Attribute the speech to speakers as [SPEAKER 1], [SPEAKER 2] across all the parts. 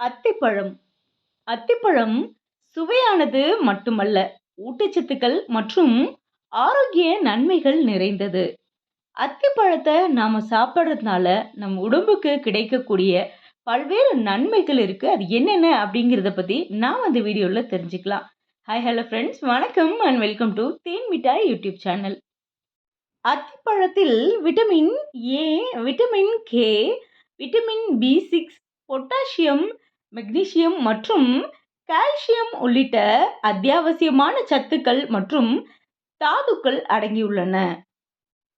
[SPEAKER 1] அத்திப்பழம். அத்திப்பழம் சுவையானது மட்டுமல்ல ஊட்டச்சத்துக்கள் மற்றும் ஆரோக்கிய நன்மைகள் நிறைந்தது. அத்திப்பழத்தை நாம் சாப்பிட்றதுனால நம் உடம்புக்கு கிடைக்கக்கூடிய பல்வேறு நன்மைகள் இருக்குது அது என்னென்ன அப்படிங்கிறத பற்றி நாம் அந்த வீடியோவில் தெரிஞ்சுக்கலாம். ஹாய் ஹலோ ஃப்ரெண்ட்ஸ் வணக்கம் and welcome to Then Mittai YouTube channel அத்திப்பழத்தில் vitamin A vitamin K vitamin B six potassium magnesium மற்றும் கால்சியம் உள்ளிட்ட அத்தியாவசியமான சத்துக்கள் மற்றும் தாதுக்கள் அடங்கியுள்ளன.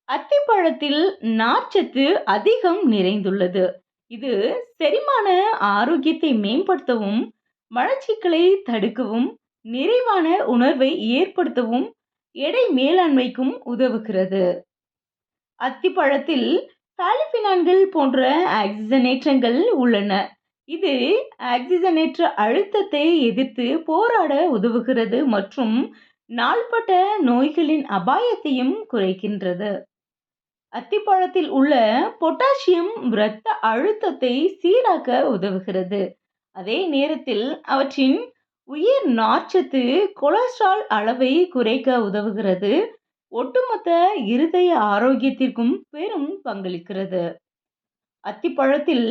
[SPEAKER 1] அத்திப்பழத்தில் நார்ச்சத்து அதிகம் நிறைந்துள்ளது. இது செரிமான ஆரோக்கியத்தை மேம்படுத்தவும் மலச்சிக்கலை தடுக்கவும் நிறைவான உணர்வை ஏற்படுத்தவும் எடை மேலாண்மைக்கும் உதவுகிறது. அத்திப்பழத்தில் பாலிபினான்கள் போன்ற ஆக்சிஜனேற்றங்கள் உள்ளன. இது ஆக்சிஜனேற்ற அழுத்தத்தை எதிர்த்து போராட உதவுகிறது மற்றும் நாள்பட்ட நோய்களின் அபாயத்தையும் குறைக்கின்றது. அத்திப்பழத்தில் உள்ள பொட்டாசியம் இரத்த அழுத்தத்தை சீராக்க உதவுகிறது. அதே நேரத்தில் அவற்றின் உயிர் நார்ச்சத்து கொலஸ்ட்ரால் அளவை குறைக்க உதவுகிறது. ஒட்டுமொத்த இருதய ஆரோக்கியத்திற்கும் பெரும் பங்களிக்கிறது. அத்திப்பழத்தில்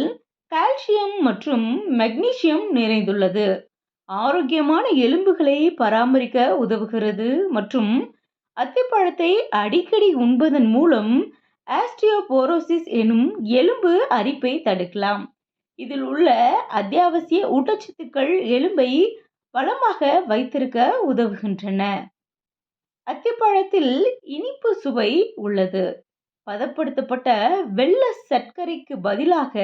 [SPEAKER 1] கால்சியம் மற்றும் மெக்னீசியம் நிறைந்துள்ளது. ஆரோக்கியமான எலும்புகளை பராமரிக்க உதவுகிறது மற்றும் அத்திப்பழத்தை அடிக்கடி உண்பதன் மூலம் ஆஸ்டியோபோரோசிஸ் எனும் எலும்பு அரிப்பை தடுக்கலாம். இதில் உள்ள அத்தியாவசிய ஊட்டச்சத்துக்கள் எலும்பை பலமாக வைத்திருக்க உதவுகின்றன. அத்திப்பழத்தில் இனிப்பு சுவை உள்ளது. பதப்படுத்தப்பட்ட வெள்ள சர்க்கரைக்கு பதிலாக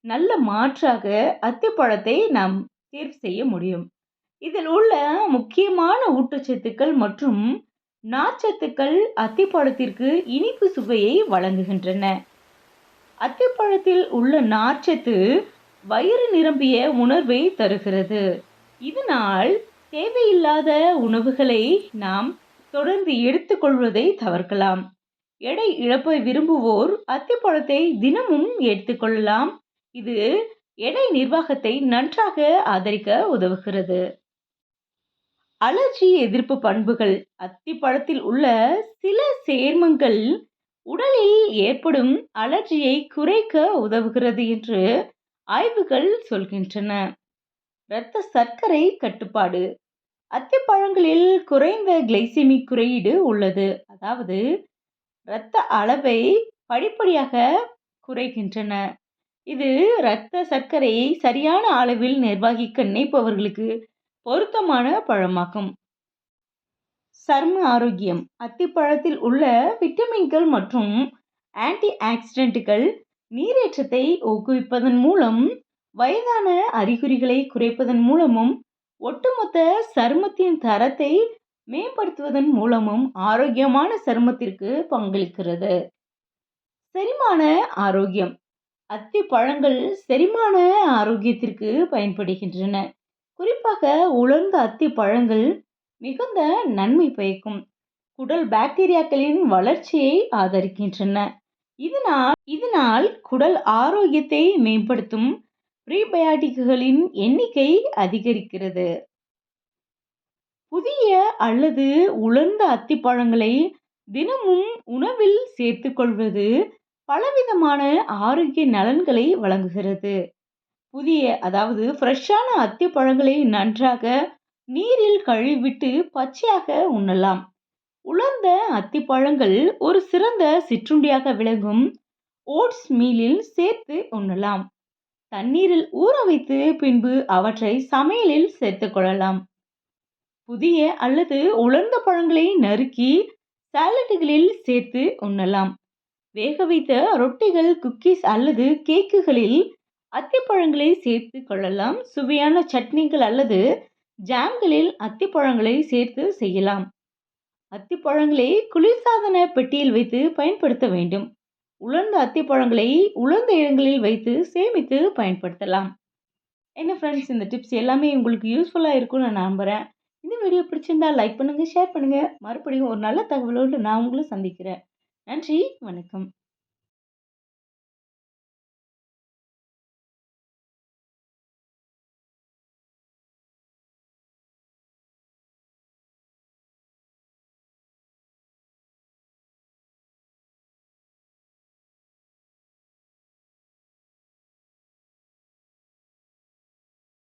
[SPEAKER 1] நல்ல மாற்றாக அத்திப்பழத்தை நாம் தேர்வு செய்ய முடியும். இதில் உள்ள முக்கியமான ஊட்டச்சத்துக்கள் மற்றும் நார்ச்சத்துக்கள் அத்திப்பழத்திற்கு இனிப்பு சுவையை வழங்குகின்றன. அத்திப்பழத்தில் உள்ள நார்ச்சத்து வயிறு நிரம்பிய உணர்வை தருகிறது. இதனால் தேவையில்லாத உணவுகளை நாம் தொடர்ந்து எடுத்துக்கொள்வதை தவிர்க்கலாம். எடை இழப்பை விரும்புவோர் அத்திப்பழத்தை தினமும் எடுத்துக்கொள்ளலாம் இது எடை நிர்வாகத்தை நன்றாக ஆதரிக்க உதவுகிறது. அலர்ஜி எதிர்ப்பு பண்புகள் அத்திப்பழத்தில் உள்ள சில சேர்மங்கள் உடலில் ஏற்படும் அலர்ஜியை குறைக்க உதவுகிறது என்று ஆய்வுகள் சொல்கின்றன. இரத்த சர்க்கரை கட்டுப்பாடு அத்திப்பழங்களில் குறைந்த கிளைசிமிக் குறியீடு உள்ளது. அதாவது இரத்த அளவை படிப்படியாக குறைக்கின்றன. இது இரத்த சர்க்கரையை சரியான அளவில் நிர்வகிக்க நினைப்பவர்களுக்கு பொருத்தமான பழமாகும். சர்ம ஆரோக்கியம். அத்திப்பழத்தில் உள்ள விட்டமின்கள் மற்றும் ஆன்டி ஆக்சிடென்ட்டுகள் நீரேற்றத்தை ஊக்குவிப்பதன் மூலம் வயதான அறிகுறிகளை குறைப்பதன் மூலமும் ஒட்டுமொத்த சருமத்தின் தரத்தை மேம்படுத்துவதன் மூலமும் ஆரோக்கியமான சருமத்திற்கு பங்களிக்கிறது. செரிமான ஆரோக்கியம். அத்தி பழங்கள் செரிமான ஆரோக்கியத்திற்கு பயன்படுகின்றன. குறிப்பாக உலர்ந்த அத்தி பழங்கள் மிகுந்த நன்மை பயக்கும். குடல் பாக்டீரியாக்களின் வளர்ச்சியை ஆதரிக்கின்றன. இதனால் இதனால் குடல் ஆரோக்கியத்தை மேம்படுத்தும் ப்ரீபயாட்டிக்குகளின் எண்ணிக்கை அதிகரிக்கிறது. புதிய அல்லது உலர்ந்த அத்திப்பழங்களை தினமும் உணவில் சேர்த்துக்கொள்வது பலவிதமான ஆரோக்கிய நலன்களை வழங்குகிறது. புதிய அதாவது ஃப்ரெஷ்ஷான அத்திப்பழங்களை நன்றாக நீரில் கழுவிட்டு பச்சையாக உண்ணலாம். உலர்ந்த அத்திப்பழங்கள் ஒரு சிறந்த சிற்றுண்டியாக விளங்கும். ஓட்ஸ் மீலில் சேர்த்து உண்ணலாம். தண்ணீரில் ஊற வைத்து பின்பு அவற்றை சமையலில் சேர்த்துக்கொள்ளலாம் கொள்ளலாம். புதிய அல்லது உலர்ந்த பழங்களை நறுக்கி சாலட்டுகளில் சேர்த்து உண்ணலாம். வேக வைத்த ரொட்டிகள் குக்கீஸ் அல்லது கேக்குகளில் அத்திப்பழங்களை சேர்த்து கொள்ளலாம். சுவையான சட்னிகள் அல்லது ஜாம்களில் அத்திப்பழங்களை சேர்த்து செய்யலாம். அத்திப்பழங்களை குளிர்சாதன பெட்டியில் வைத்து பயன்படுத்த வேண்டும். உலர்ந்த அத்திப்பழங்களை உலர்ந்த இடங்களில் வைத்து சேமித்து பயன்படுத்தலாம். என்ன ஃப்ரெண்ட்ஸ் இந்த டிப்ஸ் எல்லாமே உங்களுக்கு யூஸ்ஃபுல்லாக இருக்கும்னு நான் நம்புகிறேன் இந்த வீடியோ பிடிச்சிருந்தா லைக் பண்ணுங்கள் ஷேர் பண்ணுங்கள் மறுபடியும் ஒரு நல்ல தகவலோடு நான் உங்களும் சந்திக்கிறேன். நன்றி வணக்கம்.